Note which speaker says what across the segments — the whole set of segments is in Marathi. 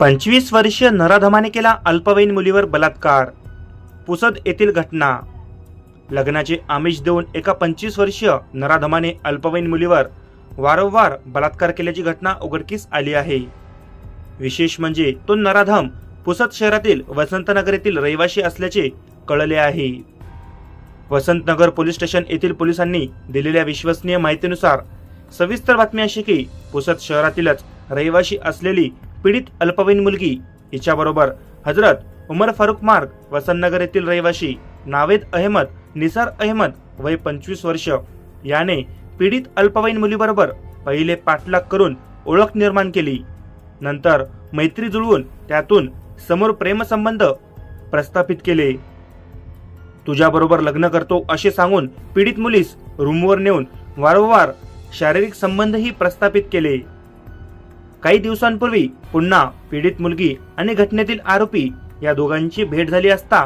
Speaker 1: पंचवीस वर्षीय नराधमाने केला अल्पवयीन मुलीवर बलात्कार. पुसद येथील घटना. लग्नाचे आमिष देऊन एका पंचवीस वर्षीय नराधमाने अल्पवयीन मुलीवर वारंवार बलात्कार केल्याची घटना उघडकीस आली आहे. विशेष म्हणजे तो नराधम पुसद शहरातील वसंतनगर येथील रहिवाशी असल्याचे कळले आहे. वसंतनगर पोलीस स्टेशन येथील पोलिसांनी दिलेल्या विश्वसनीय माहितीनुसार सविस्तर बातमी अशी की पुसद शहरातीलच रहिवाशी असलेली पीडित अल्पवयीन मुलगी हिच्याबरोबर हजरत उमर फारुख मार्ग वसंतनगर येथील रहिवाशी नावेद अहमद निसार अहमद वय पंचवीस वर्ष. याने पीडित अल्पवयीन मुलीबरोबर पहिले पाठलाग करून ओळख निर्माण केली. नंतर मैत्री जुळवून त्यातून समोर प्रेमसंबंध प्रस्थापित केले. तुझ्याबरोबर लग्न करतो असे सांगून पीडित मुलीस रूमवर नेऊन वारंवार शारीरिक संबंधही प्रस्थापित केले. काही दिवसांपूर्वी पुन्हा पीडित मुलगी आणि घटनेतील आरोपी या दोघांची भेट झाली असता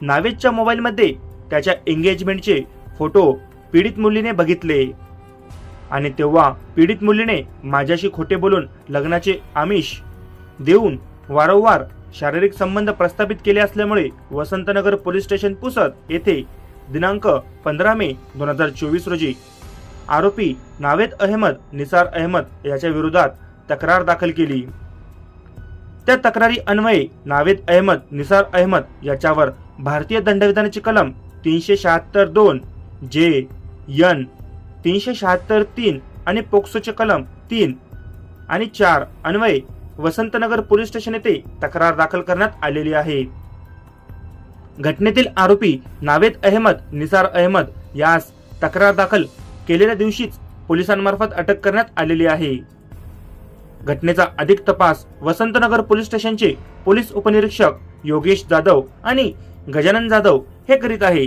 Speaker 1: नावेदच्या मोबाईलमध्ये त्याच्या एंगेजमेंटचे फोटो पीडित मुलीने बघितले. आणि तेव्हा पीडित मुलीने माझ्याशी खोटे बोलून लग्नाचे आमिष देऊन वारंवार शारीरिक संबंध प्रस्थापित केले असल्यामुळे वसंतनगर पोलीस स्टेशन पुसद येथे दिनांक पंधरा मे दोन हजार चोवीस रोजी आरोपी नावेद अहमद निसार अहमद याच्या विरोधात तक्रार दाखल केली. त्या तक्रारी अन्वये नावेद अहमद निसार अहमद याच्यावर भारतीय दंडविधानाची कलम तीनशे शहात्तर दोन जे यन तीनशे शहात्तर तीन आणि पोक्सोचे कलम तीन आणि चार अन्वये वसंतनगर पोलीस स्टेशन येथे तक्रार दाखल करण्यात आलेली आहे. घटनेतील आरोपी नावेद अहमद निसार अहमद यास तक्रार दाखल केलेल्या दिवशीच पोलिसांमार्फत अटक करण्यात आलेली आहे. घटनेचा अधिक तपास वसंतनगर पोलीस स्टेशनचे पोलीस उपनिरीक्षक योगेश जाधव आणि गजानन जाधव हे करीत आहे.